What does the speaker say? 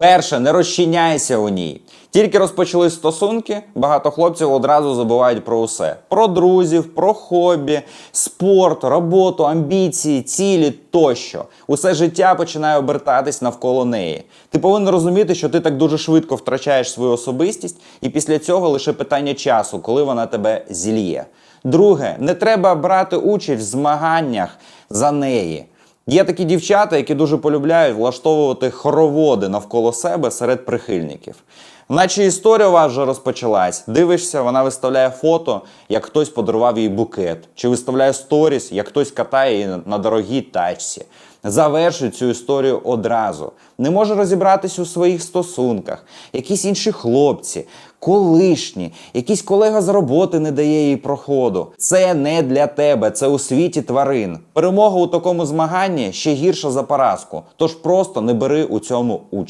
Перше, не розчиняйся у ній. Тільки розпочались стосунки, багато хлопців одразу забувають про усе: про друзів, про хобі, спорт, роботу, амбіції, цілі тощо. Усе життя починає обертатись навколо неї. Ти повинен розуміти, що ти так дуже швидко втрачаєш свою особистість, і після цього лише питання часу, коли вона тебе зільє. Друге, не треба брати участь в змаганнях за неї. Є такі дівчата, які дуже полюбляють влаштовувати хороводи навколо себе серед прихильників. Наче історія у вас вже розпочалась. Дивишся, вона виставляє фото, як хтось подарував їй букет, чи виставляє сторіс, як хтось катає її на дорогій тачці. Завершуй цю історію одразу. Не може розібратись у своїх стосунках. Якісь інші хлопці, колишні, якийсь колега з роботи не дає їй проходу. Це не для тебе, це у світі тварин. Перемога у такому змаганні ще гірша за поразку. Тож просто не бери у цьому участь.